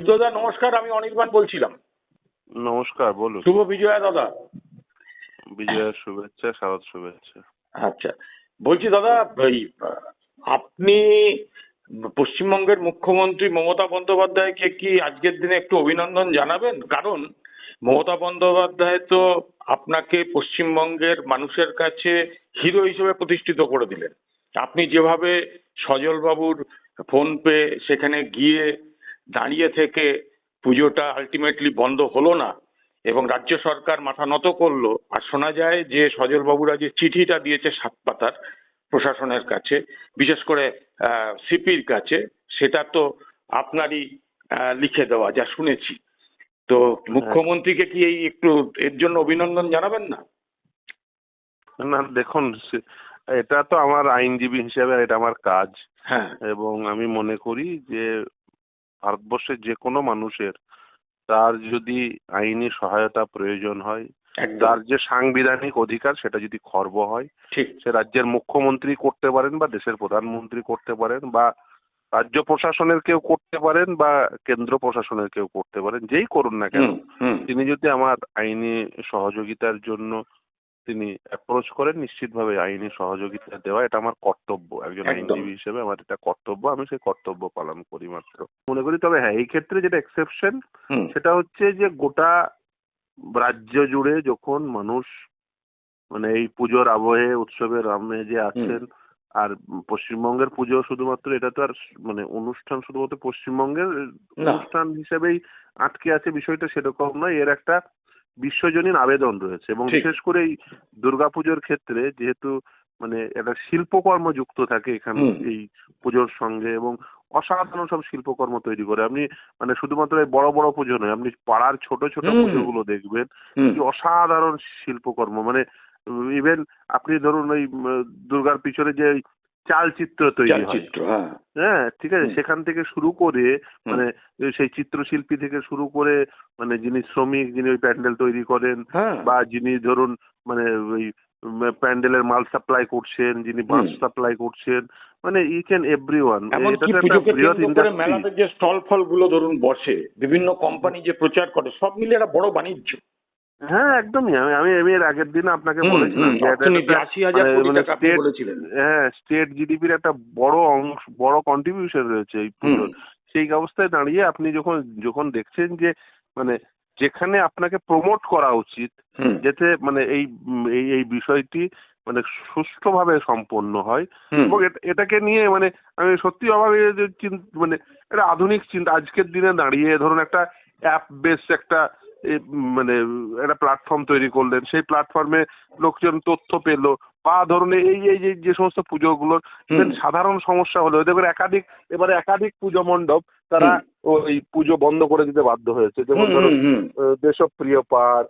দাদা নমস্কার আমি অনির্বাণ বলছিলাম। নমস্কার বলুন। শুভ বিজয়া দাদা। বিজয়ের শুভেচ্ছা শারদ শুভেচ্ছা। আচ্ছা বলছি দাদা এই আপনি পশ্চিমবঙ্গের মুখ্যমন্ত্রী মমতা বন্দ্যোপাধ্যায়কে কি আজকের দিনে একটু অভিনন্দন জানাবেন? কারণ মমতা বন্দ্যোপাধ্যায় তো আপনাকে পশ্চিমবঙ্গের মানুষের কাছে হিরো হিসেবে প্রতিষ্ঠিত করে দিলেন। আপনি যেভাবে সজলবাবুর ফোন পে সেখানে গিয়ে দাঁড়িয়ে থেকে পুজোটা আলটিমেটলি বন্ধ হলো না এবং রাজ্য সরকার মাথা নত করল। আর শোনা যায় যে সজলবাবুরা যে চিঠিটা দিয়েছে সাত পাতার প্রশাসনের কাছে বিশেষ করে সিপির কাছে সেটা তো আপনারই লিখে দেওয়া যা শুনেছি। তো মুখ্যমন্ত্রীকে কি এই একটু এর জন্য অভিনন্দন জানাবেন না? না দেখুন এটা তো আমার আইনজীবী হিসেবে এটা আমার কাজ। হ্যাঁ। এবং আমি মনে করি যে ভারতবর্ষের যে কোনো মানুষের তার যদি আইনি সহায়তা প্রয়োজন হয় তার যে সাংবিধানিক অধিকার সেটা যদি খর্ব হয় সে রাজ্যের মুখ্যমন্ত্রী করতে পারেন বা দেশের প্রধানমন্ত্রী করতে পারেন বা রাজ্য প্রশাসনের কেউ করতে পারেন বা কেন্দ্র প্রশাসনের কেউ করতে পারেন যেই করুন না কেন তিনি যদি আমার আইনি সহযোগিতার জন্য তিনি অ্যাপ্রোচ করেন নিশ্চিতভাবে আইনি সহযোগিতা দেওয়া এটা আমার কর্তব্য। একজন আইনজীবী হিসেবে আমার এটা কর্তব্য আমি সেই কর্তব্য পালন করি মাত্র। মনে করি তবে হ্যাঁ এই ক্ষেত্রে যেটা এক্সেপশন সেটা হচ্ছে যে গোটা রাজ্য জুড়ে যখন মানুষ মানে এই পুজোর আবহে উৎসবের আমে যে আছেন আর পশ্চিমবঙ্গের পুজো শুধুমাত্র এটা তো আর মানে অনুষ্ঠান শুধুমাত্র পশ্চিমবঙ্গের অনুষ্ঠান হিসেবেই আটকে আছে বিষয়টা সেরকম নয়। এর একটা বিশ্বজনীন আবেদন রয়েছে এবং। বিশেষ করে এই দুর্গাপুজোর ক্ষেত্রে যেহেতু মানে একটা শিল্পকর্ম যুক্ত থাকে এখানে এই পুজোর সঙ্গে এবং অসাধারণ সব শিল্পকর্ম তৈরি করে। আপনি মানে শুধুমাত্র এই বড় বড় পুজো নয় আপনি পাড়ার ছোট ছোট। পুজোগুলো দেখবেন। কি অসাধারণ শিল্পকর্ম। মানে ইভেন আপনি ধরুন ওই দুর্গার পিছনে যে চালচিত্র তৈরি হয়। হ্যাঁ। হ্যাঁ ঠিক আছে সেখান থেকে শুরু করে মানে সেই চিত্রশিল্পী থেকে শুরু করে মানে যিনি শ্রমিক যিনি ওই প্যান্ডেল তৈরি করেন হ্যাঁ। বা যিনি ধরুন মানে ওই প্যান্ডেলের মাল সাপ্লাই করছেন যিনি বাস সাপ্লাই করছেন মানে ইচ অ্যান্ড এভরি ওয়ান মেলাতে যে স্টল ফলগুলো ধরুন বসে বিভিন্ন কোম্পানি যে প্রচার করে সব মিলে একটা বড় বাণিজ্য। হ্যাঁ একদমই। আমি আমি আমি এর আগের দিন আপনাকে বলেছিলাম যে মানে- মানে হ্যাঁ স্টেট জিডিপির একটা বড় অংশ বড় কন্ট্রিবিউশন রয়েছে এই পুজোর। সেই অবস্থায় দাঁড়িয়ে আপনি যখন যখন দেখছেন যে মানে যেখানে আপনাকে প্রমোট করা উচিত যাতে মানে এই এই এই বিষয়টি মানে সুষ্ঠুভাবে সম্পন্ন হয় এবং এটাকে নিয়ে মানে আমি সত্যি অভাবে মানে একটা আধুনিক চিন্তা আজকের দিনে দাঁড়িয়ে ধরুন একটা অ্যাপ বেস একটা মানে একটা প্ল্যাটফর্ম তৈরি করলেন। সেই প্ল্যাটফর্মে লোকজন তথ্য পেল। বা ধরুন এই এই যে যে সমস্ত পুজোগুলোর। সাধারণ সমস্যা হলো দেখুন একাধিক এবারে একাধিক পুজো মণ্ডপ তারা ওই পুজো বন্ধ করে দিতে বাধ্য হয়েছে। যেমন ধরুন দেশপ্রিয় পার্ক।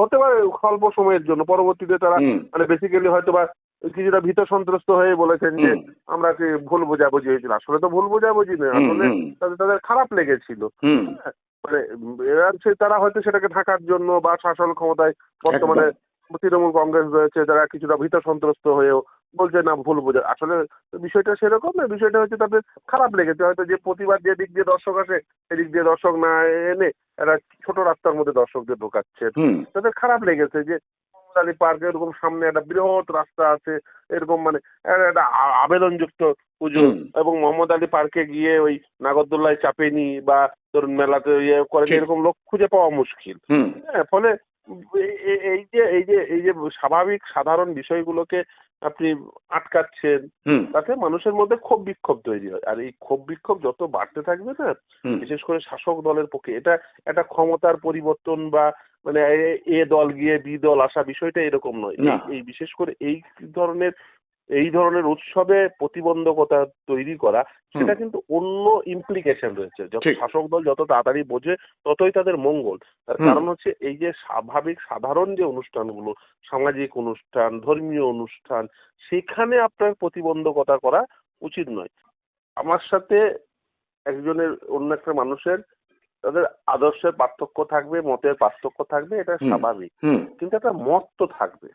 হতে পারে স্বল্প সময়ের জন্য। পরবর্তীতে তারা মানে বেসিক্যালি হয়তো বা কিছুটা ভীত সন্ত্রস্ত হয়ে বলেছেন যে আমরা কি ভুল বোঝাবুঝি হয়েছিল? আসলে তো ভুল বোঝাবুঝি নয়। আসলে তাদের তাদের খারাপ লেগেছিল। মানে এবার সে তারা হয়তো সেটাকে ঢাকার জন্য বা শাসন ক্ষমতায় বর্তমানে তৃণমূল কংগ্রেস রয়েছে যারা কিছুটা ভীত সন্ত্রস্ত হয়েও বলছে না ভুল বোঝে। আসলে বিষয়টা সেরকম না বিষয়টা হচ্ছে তাদের খারাপ লেগেছে। হয়তো যে প্রতিবাদ যে দিক দিয়ে দর্শক আসে সেদিক দিয়ে দর্শক না এনে এরা ছোট রাস্তার মধ্যে দর্শকদের ঢোকাচ্ছে। তাদের খারাপ লেগেছে যে মোহাম্মদ পার্ক এরকম সামনে একটা বৃহৎ রাস্তা আছে এরকম মানে একটা- আবেদনযুক্ত পুজো এবং মোহাম্মদ আলী পার্কে গিয়ে ওই নাগরদোল্লায় চাপেনি বা ধরুন মেলাতে ইয়ে করে এরকম লোক খুঁজে পাওয়া মুশকিল। হুম, হ্যাঁ ফলে এই যে এই যে এই যে স্বাভাবিক সাধারণ বিষয়গুলোকে আপনি আটকাচ্ছেন তাতে মানুষের মধ্যে ক্ষোভ বিক্ষোভ তৈরি হয়। আর এই ক্ষোভ বিক্ষোভ যত বাড়তে থাকবে না বিশেষ করে শাসক দলের পক্ষে এটা একটা ক্ষমতার পরিবর্তন বা মানে এ- দল গিয়ে বি দল আসা বিষয়টা এরকম নয়। এই বিশেষ করে এই ধরনের এই ধরনের উৎসবে প্রতিবন্ধকতা তৈরি করা সেটা কিন্তু অন্য ইমপ্লিকেশন রয়েছে। যত শাসক দল যত তাড়াতাড়ি বোঝে ততই তাদের মঙ্গল। তার কারণ হচ্ছে এই যে স্বাভাবিক সাধারণ যে অনুষ্ঠানগুলো সামাজিক অনুষ্ঠান ধর্মীয় অনুষ্ঠান সেখানে আপনার প্রতিবন্ধকতা করা উচিত নয়। আমার সাথে একজনের অন্য একটা মানুষের তাদের আদর্শের পার্থক্য থাকবে মতের পার্থক্য থাকবে এটা স্বাভাবিক। কিন্তু একটা মত তো থাকবে।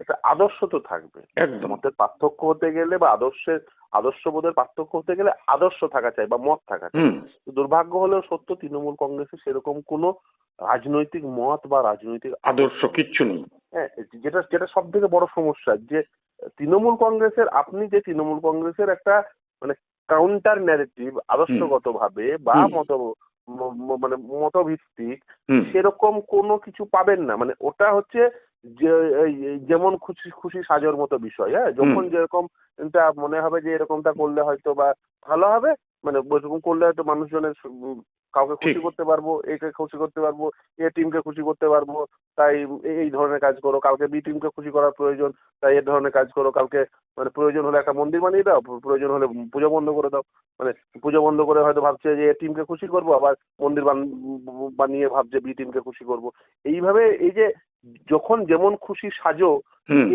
একটা আদর্শ তো থাকবে। একদম। মতের পার্থক্য হতে গেলে বা আদর্শের আদর্শবোধের পার্থক্য হতে গেলে আদর্শ থাকা চাই বা মত থাকা চাই। দুর্ভাগ্য হলেও সত্য তৃণমূল কংগ্রেসে সেরকম কোনো রাজনৈতিক মত বা রাজনৈতিক আদর্শ কিচ্ছু নেই। হ্যাঁ যেটা যেটা সব থেকে বড় সমস্যা যে তৃণমূল কংগ্রেসের আপনি যে তৃণমূল কংগ্রেসের একটা মানে কাউন্টার ন্যারেটিভ আদর্শগত ভাবে বা মত মানে মতভিত্তিক সেরকম কোনো কিছু পাবেন না। মানে ওটা হচ্ছে যে যেমন খুশি খুশি সাজোর মতো বিষয় হ্যাঁ যখন। যেরকম মনে হবে যে এরকমটা করলে হয়তো বা ভালো হবে মানে এরকম করলে হয়তো মানুষজনের কাউকে খুশি করতে পারব একে খুশি করতে পারব এ টিমকে খুশি করতে পারব তাই এই- ধরনের কাজ করো। কালকে বি টিমকে খুশি করার প্রয়োজন তাই এই ধরনের কাজ করো। কালকে মানে প্রয়োজন হলে একটা মন্দির বানিয়ে দাও প্রয়োজন হলে পুজো বন্ধ করে দাও। মানে পুজো বন্ধ করে হয়তো ভাবছে যে এ টিমকে খুশি করব আবার মন্দির বানিয়ে ভাবছে বি টিমকে খুশি করব। এইভাবে এই যে যখন যেমন খুশি সাজো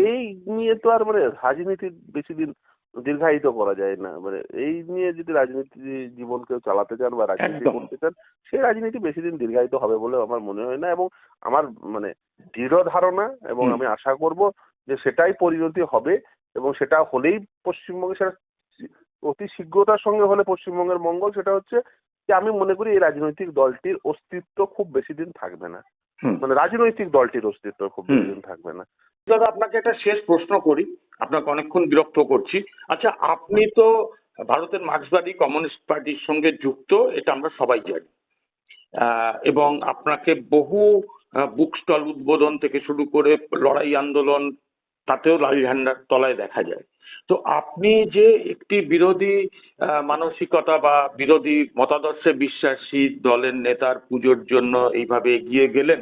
এই নিয়ে তো আর মানে রাজনীতি বেশি দিন দীর্ঘায়িত করা যায় না। মানে এই নিয়ে যদি রাজনীতি জীবন কেউ চালাতে চান বা রাজনীতি করতে চান সেই রাজনীতি বেশি দিন দীর্ঘায়িত হবে বলে আমার মনে হয় না এবং আমার মানে দৃঢ় ধারণা এবং আমি আশা করব যে সেটাই পরিণতি হবে এবং সেটা হলেই পশ্চিমবঙ্গে সেটা অতি শীঘ্রতার সঙ্গে হলে পশ্চিমবঙ্গের মঙ্গল সেটা হচ্ছে যে আমি মনে করি এই রাজনৈতিক দলটির অস্তিত্ব খুব বেশি দিন থাকবে না। মানে রাজনৈতিক দলটির অস্তিত্ব খুব বেশি দিন থাকবে না। দাদা, আপনাকে একটা শেষ প্রশ্ন করি। আপনাকে অনেকক্ষণ বিরক্ত করছি। আচ্ছা আপনি তো ভারতের মার্ক্সবাদী কমিউনিস্ট পার্টির সঙ্গে যুক্ত, এটা আমরা সবাই জানি। এবং আপনাকে বহু বুক স্টল উদ্বোধন থেকে শুরু করে লড়াই আন্দোলন, তাতেও লাল ঝান্ডার তলায় দেখা যায়। তো আপনি যে একটি বিরোধী মানসিকতা বা বিরোধী মতাদর্শে বিশ্বাসী দলের নেতার পুজোর জন্য এইভাবে এগিয়ে গেলেন,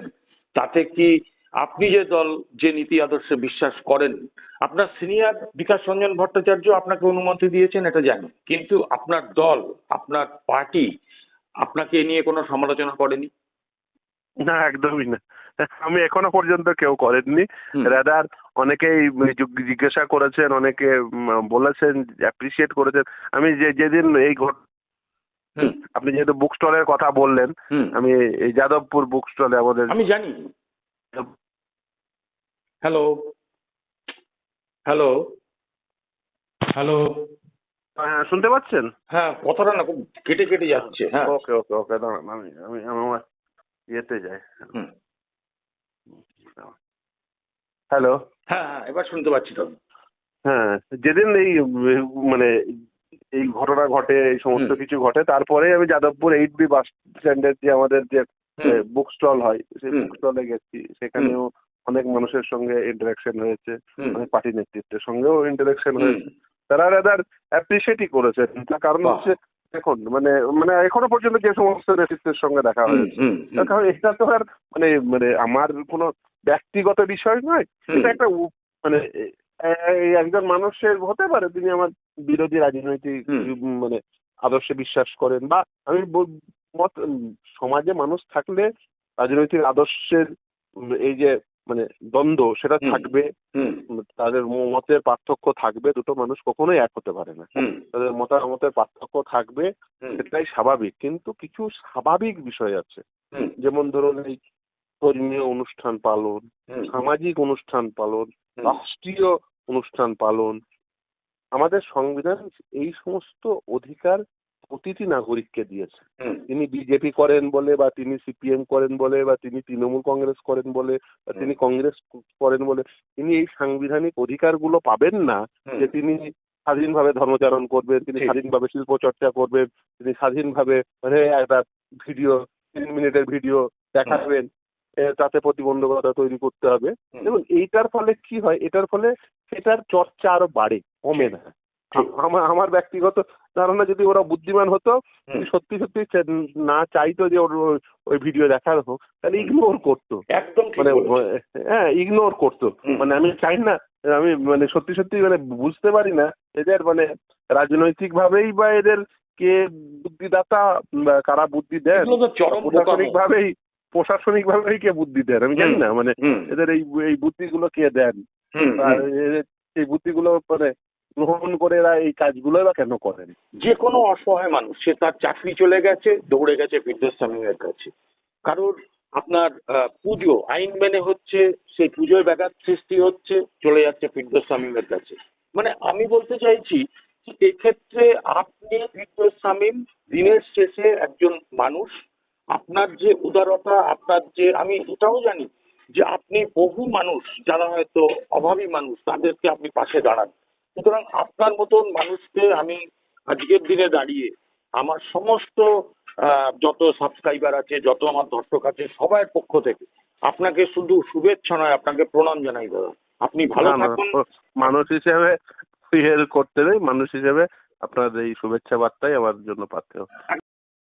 তাতে কি আপনি যে দল যে নীতি আদর্শে বিশ্বাস করেন আপনার সিনিয়র বিকাশ রঞ্জন ভট্টাচার্য আপনাকে অনুমতি দিয়েছেন এটা জানি। কিন্তু আপনার দল আপনার পার্টি আপনাকে এ নিয়ে কোনো সমালোচনা করেনি? না একদমই না। আমি এখনও পর্যন্ত কেউ করেননি। রাদার অনেকেই জিজ্ঞাসা করেছেন অনেকে বলেছেন অ্যাপ্রিসিয়েট করেছেন। আমি যে যেদিন এই আপনি যেহেতু বুক স্টলের কথা বললেন আমি এই যাদবপুর বুক স্টলে আমাদের আমি জানি। হ্যালো হ্যালো হ্যালো হ্যাঁ, শুনতে পাচ্ছেন? হ্যাঁ কথাটা না খুব কেটে কেটে যাচ্ছে হ্যাঁ। ওকে ওকে ওকে দাঁড়ান আমি আমি আমি আমার ইয়েতে যাই। হুম। হ্যালো। হ্যাঁ হ্যাঁ এবার শুনতে পাচ্ছি তো। হ্যাঁ যেদিন এই মানে এই ঘটনা ঘটে এই সমস্ত কিছু ঘটে তারপরে আমি যাদবপুর এইট বি বাস স্ট্যান্ডের যে আমাদের যে বুক স্টল হয় সেই বুক স্টলে গেছি। সেখানেও অনেক মানুষের সঙ্গে ইন্টারাকশন হয়েছে অনেক পার্টি নেতৃত্বের সঙ্গেও ইন্টারাকশন হয়েছে। তারা রাদার অ্যাপ্রিসিয়েটই করেছেন তার কারণ হচ্ছে দেখুন মানে মানে এখনও পর্যন্ত যে সমস্ত নেতৃত্বের সঙ্গে দেখা হয়েছে তার কারণ এটা তো আর মানে মানে আমার কোনো ব্যক্তিগত বিষয় নয়। এটা একটা মানে একজন মানুষের হতে পারে তিনি আমার বিরোধী রাজনৈতিক মানে আদর্শে বিশ্বাস করেন বা আমি মত সমাজে মানুষ থাকলে রাজনৈতিক আদর্শের এই যে মানে দ্বন্দ্ব সেটা থাকবে। তাদের মতের পার্থক্য থাকবে। দুটো মানুষ কখনোই এক হতে পারে না। তাদের মতামতের পার্থক্য থাকবে সেটাই স্বাভাবিক। কিন্তু কিছু স্বাভাবিক বিষয় আছে। যেমন ধরুন এই ধর্মীয় অনুষ্ঠান পালন সামাজিক অনুষ্ঠান পালন রাষ্ট্রীয় অনুষ্ঠান পালন। আমাদের সংবিধান এই সমস্ত অধিকার প্রতিটি নাগরিককে দিয়েছে। তিনি বিজেপি করেন বলে বা তিনি সিপিএম করেন বলে বা তিনি তৃণমূল কংগ্রেস করেন বলে বা তিনি কংগ্রেস করেন বলে তিনি এই সাংবিধানিক অধিকারগুলো পাবেন না যে তিনি স্বাধীনভাবে ধর্মচারণ করবেন তিনি। স্বাধীনভাবে শিল্প চর্চা করবেন তিনি স্বাধীনভাবে একটা ভিডিও তিন মিনিটের ভিডিও দেখাবেন তাতে প্রতিবন্ধকতা তৈরি করতে হবে। এবং এইটার ফলে কি হয়? এটার ফলে সেটার চর্চা আরও বাড়ে কমে না। আমার আমার ব্যক্তিগত ধারণা যদি ওরা বুদ্ধিমান হতো সত্যি সত্যি না চাইতো যে ওর ওই- ভিডিও দেখার হোক তাহলে ইগনোর করতো। একদম মানে হ্যাঁ ইগনোর করতো। মানে আমি চাই না আমি মানে সত্যি সত্যি মানে বুঝতে পারি না এদের মানে রাজনৈতিক ভাবেই বা এদের কে বুদ্ধিদাতা কারা বুদ্ধি দেন প্রশাসনিক ভাবেই প্রশাসনিক ভাবেই কে বুদ্ধি দেন আমি জানি না মানে এদের এই এই বুদ্ধিগুলো কে দেন? এই বুদ্ধিগুলো মানে গ্রহণ করে এরা এই কাজগুলো বা কেন করেন? যে কোনো অসহায় মানুষ, সে তার চাকরি চলে গেছে, দৌড়ে গেছে ফিরদোস সামিমের কাছে। কারোর আপনার পুজো, আইন মেনে হচ্ছে, সেই পুজোয় ব্যাঘাত সৃষ্টি হচ্ছে, চলে যাচ্ছে সামিমের কাছে। মানে আমি বলতে চাইছি এক্ষেত্রে আপনি ফিরদৌস শামীম দিনের শেষে একজন মানুষ, আপনার যে উদারতা, আপনার যে, আমি এটাও জানি যে আপনি বহু মানুষ, যারা হয়তো অভাবী মানুষ, তাদেরকে আপনি পাশে দাঁড়ান। সুতরাং আপনার মতন মানুষকে আমি আজকের দিনে দাঁড়িয়ে আমার সমস্ত যত সাবস্ক্রাইবার আছে যত আমার দর্শক আছে সবার পক্ষ থেকে আপনাকে শুধু শুভেচ্ছা নয় আপনাকে প্রণাম জানাই দাদা। আপনি ভালো থাকুন। মানুষ হিসেবে হেল করতে নেই মানুষ হিসেবে আপনার এই শুভেচ্ছা বার্তাই আমার জন্য পাথেয়